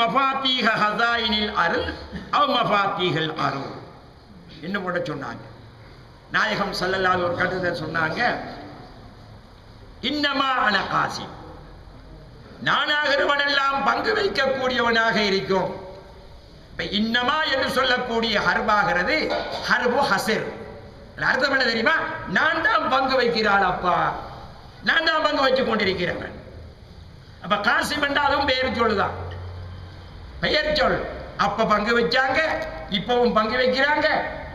மஃபாத்தீக ஹசாயினில் அருள் அவ் மஃபாத்தீகள் அருள். என்ன போட சொன்னாங்க? நாயகம் ஸல்லல்லாஹு ஒரு கட்டத்தில் சொன்னாங்க இன்னமா அன காசி நானாகிறவனெல்லாம் பங்கு வைக்கக்கூடியவனாக இருக்கும். இன்னமா என்று சொல்லக்கூடிய ஹர்பாகிறது ஹர்பு ஹசிர். அர்த்தம் என்ன தெரியுமா? நான் தான் பங்கு வைக்கிறாள் அப்பா. நான் தான் பங்கு வச்சு கொண்டிருக்கிறவன். அப்ப காசிம் என்றாலும் பேரு சொல்லுதான். பெயர் சொல். அப்ப பங்கு வச்சாங்க இப்பவும் பங்கு வைக்கிறாங்க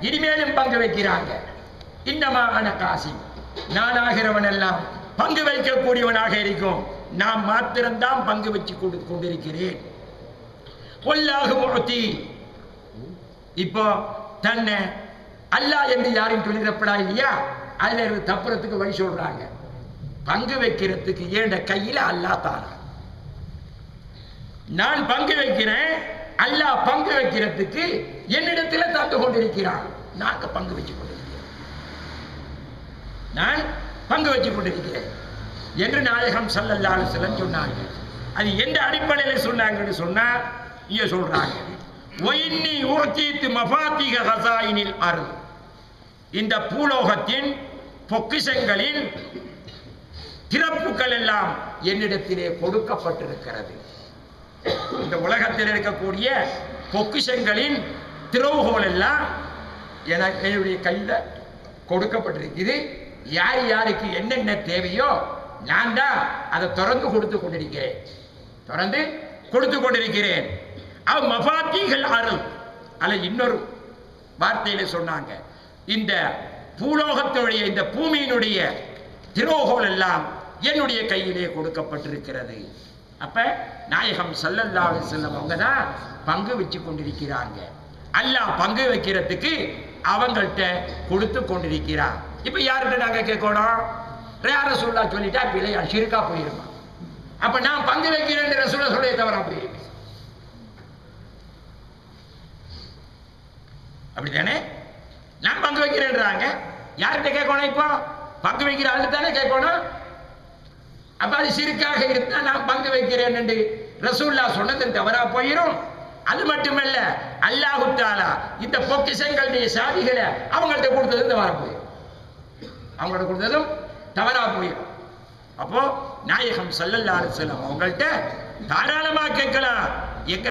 இனிமேலும் பங்கு வைக்கிறாங்க. இன்னமான காசி நானாகிறவன் எல்லாம் பங்கு வைக்கக்கூடியவனாக இருக்கும். நான் மாத்திரம்தான் பங்கு வச்சு கொண்டு கொண்டிருக்கிறேன். ஒல்லாகு முகத்தி இப்போ தன்னை அல்லாஹ் என்று யாரும் சொல்லிடப்படா இல்லையா? அதுல இருந்து தப்புறத்துக்கு வழி சொல்றாங்க. பங்கு வைக்கிறதுக்கு ஏண்ட கையில அல்லாஹ் தாரா நான் பங்கு வைக்கிறேன் அல்லாஹ் பங்கு வைக்கிறதுக்கு என்னிடத்தில் தந்து கொண்டிருக்கிறான் நாங்க பங்கு வச்சு கொண்டிருக்கிறோம். நான் பங்கு வச்சு கொண்டிருக்கிறேன். என்று நாயகம் சல்லல்லாலு அலைஹி சொன்னாங்க அது எந்த அடிப்படையில் சொன்னாங்கன்னு சொன்னா இங்க சொல்றாங்க. ஒயின்னி ஊர்த்தீத்து மஃபாத்திக ஹசாயினில் அருள் இந்த பூலோகத்தின் பொக்கிஷங்களின் திறப்புகள் எல்லாம் என்னிடத்திலே கொடுக்கப்பட்டிருக்கிறது. இந்த உலகத்தில் இருக்கக்கூடிய பொக்கிஷங்களின் திறவுகோல் எல்லாம் எனக்கு என்னுடைய கையில் கொடுக்கப்பட்டிருக்குது யார் யாருக்கு என்னென்ன தேவையோ நான் தான் அதை திறந்து கொடுத்து கொண்டிருக்கிறேன். திறந்து கொடுத்து கொண்டிருக்கிறேன். அவ் மஃபாத்திகள் அருள் அல்ல இன்னொரு வார்த்தையில சொன்னாங்க. இந்த பூலோகத்துடைய இந்த பூமியினுடைய திரோகோல் எல்லாம் என்னுடைய கையிலே கொடுக்கப்பட்டிருக்கிறது. அப்போ நாயகம் ஸல்லல்லாஹு செல்லம் அவங்க தான் பங்கு வச்சு கொண்டிருக்கிறாங்க. அல்லாஹ் பங்கு வைக்கிறதுக்கு அவங்கள்ட்ட கொடுத்து கொண்டிருக்கிறார் இப்போ யார்கிட்ட நாங்கள் கேட்கணும்? யார சொல்லா சொல்லிட்டா பிள்ளையா சிறுக்கா போயிருமா? அப்போ நான் பங்கு வைக்கிறேன் ரசூலா சொல்ல தவறா போயிருப்பேன் அப்படித்தானே? நான் பங்கு வைக்கிறேன்றாங்க. யார்கிட்ட கேட்கணும் இப்போ? பங்கு வைக்கிற ஆளு தானே கேட்கணும்? அப்ப அது சிறுக்காக இருந்தா நான் பங்கு வைக்கிறேன் என்று ரசூல்லா சொன்னது தவறா போயிடும் அது மட்டுமல்ல அல்லாஹு தாலா இந்த பொக்கிசங்களுடைய சாதிகளை அவங்கள்ட்ட கொடுத்தது தவறா போயிடும் அவங்கள்ட்ட கொடுத்ததும் தவறா போயிடும் அப்போ நாயகம் ஸல்லல்லாஹு அலைஹி அவங்கள்ட்ட தாராளமா கேட்கலாம். எங்க